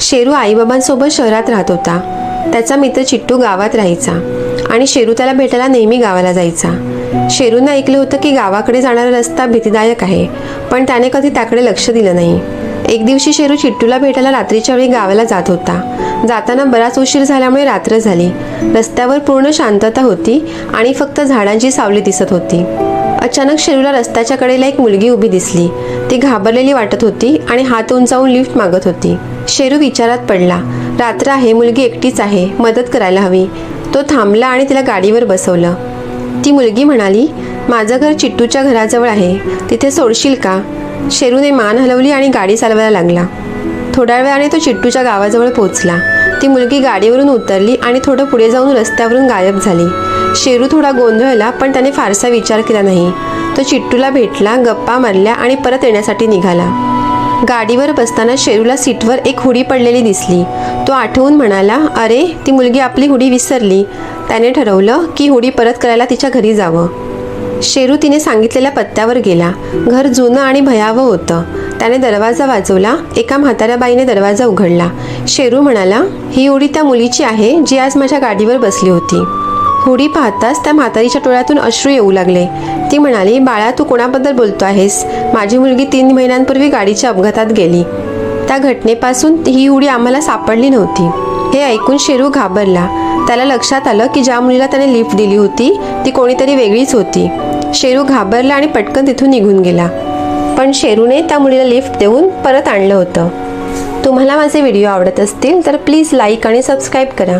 शेरू आईबाबांसोबत शहरात राहत होता. त्याचा मित्र चिट्टू गावात राहायचा आणि शेरू त्याला भेटायला नेहमी गावाला जायचा. शेरूनं ऐकलं होतं की गावाकडे जाणारा रस्ता भीतीदायक आहे पण त्याने कधी त्याकडे लक्ष दिलं नाही. एक दिवशी शेरू चिट्टूला भेटायला रात्रीच्या वेळी गावाला जात होता. जाताना बराच उशीर झाल्यामुळे रात्र झाली. रस्त्यावर पूर्ण शांतता होती आणि फक्त झाडांची सावली दिसत होती. अचानक शेरूला रस्त्याच्या कडेला एक मुलगी उभी दिसली. ती घाबरलेली वाटत होती आणि हात उंचावून लिफ्ट मागत होती. शेरू विचारात पडला. रात्र आहे मुलगी एकटीच आहे मदत करायला हवी. तो थांबला आणि तिला गाडीवर बसवलं. ती मुलगी म्हणाली माझं घर चिट्टूच्या घराजवळ आहे. तिथे सोडशील का? शेरूने मान हलवली आणि गाडी चालवायला लागला. थोड्या वेळाने तो चिट्टूच्या गावाजवळ पोहोचला. ती मुलगी गाडीवरून उतरली आणि थोडं पुढे जाऊन रस्त्यावरून गायब झाली. शेरू थोडा गोंधळला पण त्याने फारसा विचार केला नाही. तो चिट्टूला भेटला गप्पा मारल्या आणि परत येण्यासाठी निघाला. गाडीवर बसताना शेरूला सीटवर एक हुडी पडलेली दिसली. तो आठवून म्हणाला अरे ती मुलगी आपली हुडी विसरली. त्याने ठरवलं की हुडी परत करायला तिच्या घरी जावं. शेरू तिने सांगितलेल्या पत्त्यावर गेला. घर जुनं आणि भयावह होतं. त्याने दरवाजा वाजवला. एका म्हाताऱ्या बाईने दरवाजा उघडला. शेरू म्हणाला ही उडी त्या मुलीची आहे जी आज माझ्या गाडीवर बसली होती. होडी पाहताच त्या म्हातारीच्या डोळ्यातून अश्रू येऊ लागले. ती म्हणाली बाळा तू कोणाबद्दल बोलतो आहेस माझी मुलगी तीन महिन्यांपूर्वी गाडीच्या अपघातात गेली. त्या घटनेपासून ही उडी आम्हाला सापडली नव्हती. हे ऐकून शेरू घाबरला. त्याला लक्षात आलं की ज्या मुलीला त्याने लिफ्ट दिली होती ती कोणीतरी वेगळीच होती. शेरू घाबरला आणि पटकन तिथून निघून गेला. पण शेरूने त्या मुलीला लिफ्ट देऊन परत आणलं होतं. तुम्हाला माझे व्हिडिओ आवडत असतील तर प्लीज लाईक आणि सबस्क्राईब करा.